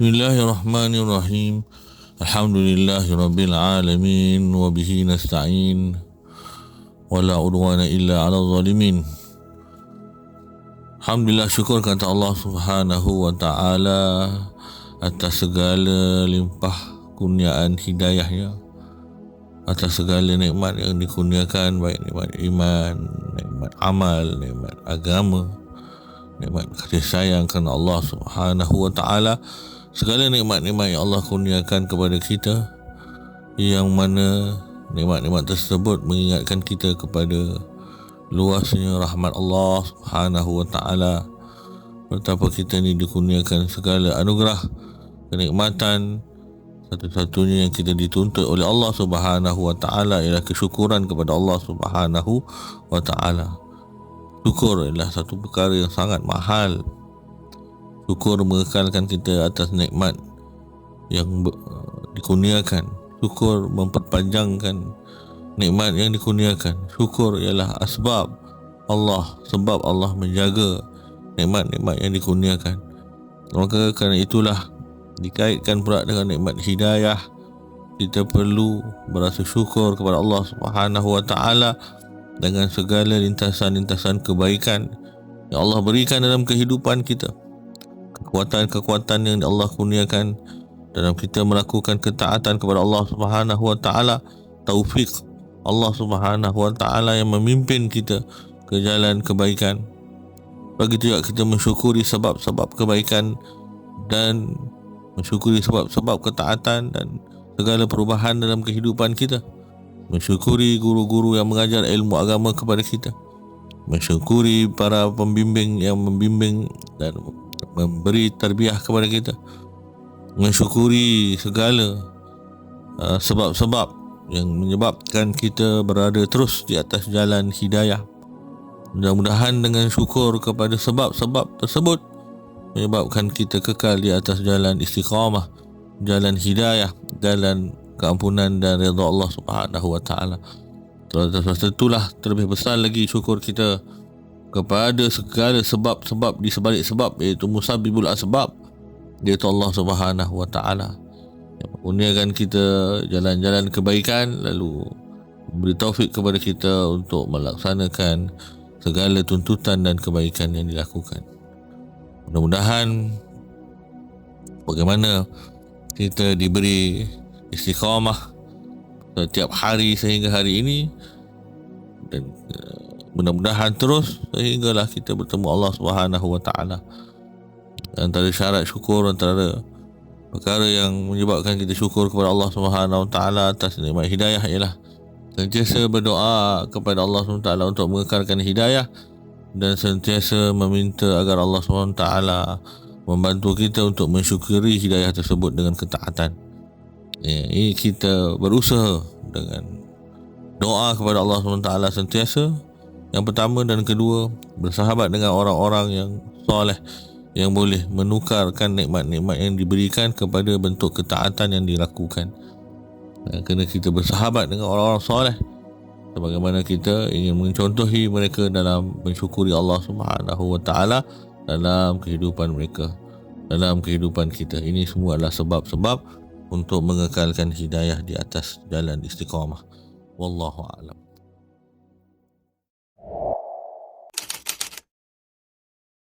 Bismillahirrahmanirrahim. Alhamdulillahirabbil alamin wa bihi nasta'in. Wala udwana illa 'alal zalimin. Alhamdulillah syukur kata Allah Subhanahu wa taala atas segala limpah kurniaan hidayahnya atas segala nikmat yang dikurniakan baik nikmat iman, nikmat amal, nikmat agama, nikmat kasih sayang kerana Allah Subhanahu wa taala segala nikmat-nikmat yang Allah kurniakan kepada kita yang mana nikmat-nikmat tersebut mengingatkan kita kepada luasnya rahmat Allah Subhanahu wa taala betapa kita ni dikurniakan segala anugerah kenikmatan satu-satunya yang kita dituntut oleh Allah Subhanahu wa taala ialah kesyukuran kepada Allah Subhanahu wa taala. Syukur adalah satu perkara yang sangat mahal syukur mengekalkan kita atas nikmat yang dikurniakan. Syukur memperpanjangkan nikmat yang dikurniakan. Syukur ialah asbab Allah sebab Allah menjaga nikmat-nikmat yang dikurniakan. Maka kerana itulah dikaitkan pula dengan nikmat hidayah. Kita perlu berasa syukur kepada Allah Subhanahu wa taala dengan segala lintasan-lintasan kebaikan yang Allah berikan dalam kehidupan kita kekuatan-kekuatan yang Allah kurniakan dalam kita melakukan ketaatan kepada Allah Subhanahu wa taala. Taufik Allah Subhanahu wa taala yang memimpin kita ke jalan kebaikan. Begitu juga kita mensyukuri sebab-sebab kebaikan dan mensyukuri sebab-sebab ketaatan dan segala perubahan dalam kehidupan kita. Mensyukuri guru-guru yang mengajar ilmu agama kepada kita. Mensyukuri para pembimbing yang membimbing dan memberi terbiah kepada kita. Mensyukuri segala uh, sebab-sebab yang menyebabkan kita berada terus di atas jalan hidayah. Mudah-mudahan dengan syukur kepada sebab-sebab tersebut menyebabkan kita kekal di atas jalan istiqamah jalan hidayah jalan keampunan dan redha Allah Subhanahu wa taala. Terus itulah terlebih besar lagi syukur kita kepada segala sebab-sebab di sebalik sebab iaitu musabibul asbab iaitu Allah Subhanahu wa taala yang mengurniakan kita jalan-jalan kebaikan lalu beri taufik kepada kita untuk melaksanakan segala tuntutan dan kebaikan yang dilakukan. Mudah-mudahan bagaimana kita diberi istiqamah setiap hari sehingga hari ini dan mudah-mudahan terus sehinggalah kita bertemu Allah Subhanahu wa taala antara syarat syukur antara perkara yang menyebabkan kita syukur kepada Allah Subhanahu wa taala atas nikmat hidayah ialah sentiasa berdoa kepada Allah Subhanahu wa taala untuk mengekalkan hidayah dan sentiasa meminta agar Allah Subhanahu wa taala membantu kita untuk mensyukuri hidayah tersebut dengan ketaatan. Ya, ini kita berusaha dengan doa kepada Allah SWT sentiasa yang pertama dan kedua bersahabat dengan orang-orang yang soleh yang boleh menukarkan nikmat-nikmat yang diberikan kepada bentuk ketaatan yang dilakukan. Kena kita bersahabat dengan orang-orang soleh. Sebagaimana kita ingin mencontohi mereka dalam mensyukuri Allah Subhanahu wa taala dalam kehidupan mereka dalam kehidupan kita. Ini semua adalah sebab-sebab untuk mengekalkan hidayah di atas jalan istiqamah. Wallahu a'lam